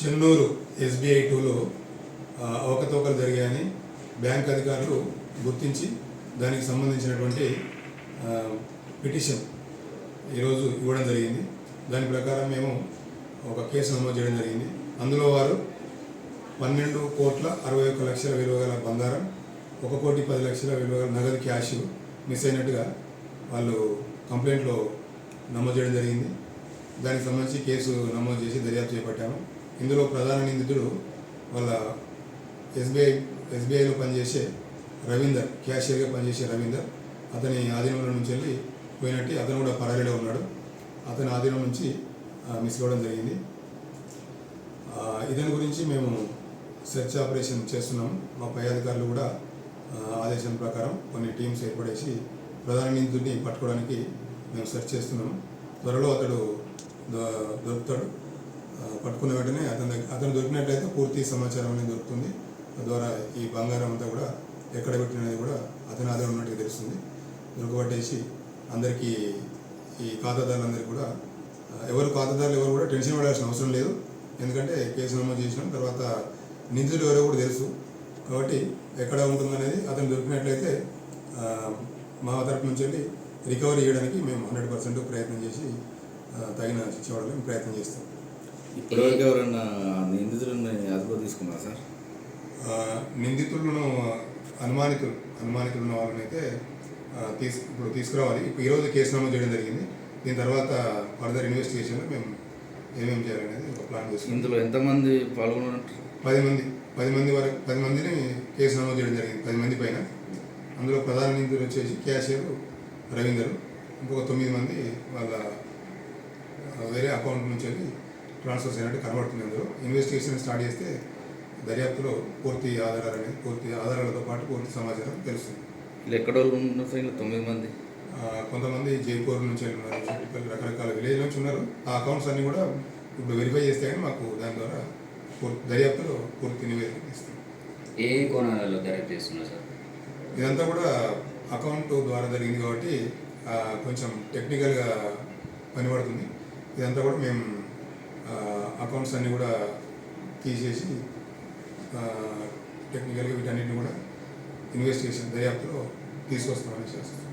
Chennur SBI టూలో అవకతవకలు జరిగాయని బ్యాంక్ అధికారులు గుర్తించి దానికి సంబంధించినటువంటి పిటిషన్ ఈరోజు ఇవ్వడం జరిగింది. దాని ప్రకారం మేము ఒక కేసు నమోదు చేయడం జరిగింది. అందులో వారు పన్నెండు కోట్ల అరవై ఒక్క లక్షల విలువ గల బంగారం ఒక కోటి పది లక్షల విలువ గల నగదు క్యాష్ మిస్ అయినట్టుగా వాళ్ళు కంప్లైంట్లో నమోదు చేయడం జరిగింది. దానికి సంబంధించి కేసు నమోదు చేసి దర్యాప్తు చేపట్టాము. ఇందులో ప్రధాన నిందితుడు వాళ్ళ ఎస్బీఐ ఎస్బీఐలో పనిచేసే రవీందర్ క్యాషియర్గా పనిచేసే రవీందర్. అతని ఆధీనంలో నుంచి వెళ్ళి పోయినట్టు అతను కూడా పరారీలో ఉన్నాడు. అతని ఆధీనం నుంచి మిస్ అవ్వడం జరిగింది. ఇతని గురించి మేము సెర్చ్ ఆపరేషన్ చేస్తున్నాము. మా పై అధికారులు కూడా ఆదేశం ప్రకారం కొన్ని టీమ్స్ ఏర్పడేసి ప్రధాన నిందితుడిని పట్టుకోవడానికి మేము సెర్చ్ చేస్తున్నాము. త్వరలో అతడు దొరుకుతాడు. పట్టుకున్న వెంటనే అతని అతను దొరికినట్లయితే పూర్తి సమాచారం అనేది దొరుకుతుంది. తద్వారా ఈ బంగారం అంతా కూడా ఎక్కడ పెట్టినది కూడా అతని ఆధారం ఉన్నట్టుగా తెలుస్తుంది. దొరకబట్టేసి అందరికీ ఈ ఖాతాదారులందరికీ కూడా ఎవరు ఖాతాదారులు ఎవరు కూడా టెన్షన్ పడాల్సిన అవసరం లేదు. ఎందుకంటే కేసు నమోదు చేసినాం తర్వాత నిధులు ఎవరో కూడా తెలుసు. కాబట్టి ఎక్కడ ఉంటుందనేది అతను దొరికినట్లయితే మా తరపు నుంచి వెళ్ళి రికవరీ చేయడానికి మేము హండ్రెడ్ పర్సెంట్ ప్రయత్నం చేసి తగిన శిక్ష ప్రయత్నం చేస్తాం. ఇప్పటివరకు ఎవరన్నా నిందితులను అదుపులో తీసుకున్నారా సార్? నిందితులను అనుమానితులు అనుమానితులు ఉన్న వాళ్ళని అయితే తీసు ఇప్పుడు తీసుకురావాలి. ఇప్పుడు ఈరోజు కేసు నమోదు చేయడం జరిగింది. దీని తర్వాత ఫర్దర్ ఇన్వెస్టిగేషన్లో మేము ఏమేమి చేయాలనేది ఒక ప్లాన్ చేసుకుంటాం ఇందులో ఎంతమంది పాల్గొన్నట్టు పది మంది పది మంది వరకు పది మందిని కేసు నమోదు చేయడం జరిగింది. పది మంది పైన. అందులో ప్రధాన నిందితులు వచ్చేసి క్యాషియర్ రవీందర్ ఇంకొక తొమ్మిది మంది వాళ్ళ వేరే అకౌంట్ నుంచి వెళ్ళి ట్రాన్స్ఫర్స్ అయినట్టు కనబడుతుంది అందులో. ఇన్వెస్టిగేషన్ స్టార్ట్ చేస్తే దర్యాప్తులో పూర్తి ఆధారాలు అనేది పూర్తి ఆధారాలతో పాటు పూర్తి సమాచారం తెలుస్తుంది. వీళ్ళు ఎక్కడ వాళ్ళు ఉన్నారు తొమ్మిది మంది? ఆ, కొంతమంది జైపూర్ నుంచి ఉన్నారు చుట్టుపక్కల రకరకాల విలేజ్ నుంచి ఉన్నారు. ఆ అకౌంట్స్ అన్ని కూడా ఇప్పుడు వెరిఫై చేస్తే కానీ మాకు దాని ద్వారా పూర్తి దర్యాప్తులో పూర్తి నివేదిక ఇస్తాం. ఏ కోణాలలో దర్యాప్తు చేస్తున్నారు సార్? ఇదంతా కూడా అకౌంట్ ద్వారా జరిగింది కాబట్టి ఆ, కొంచెం టెక్నికల్గా పనిపడుతుంది. ఇదంతా కూడా మేము అకౌంట్స్ అన్నీ కూడా తీసేసి టెక్నికల్గా వీటన్నిటిని కూడా ఇన్వెస్టిగేషన్ దర్యాప్తులో తీసుకొస్తామని చేస్తాం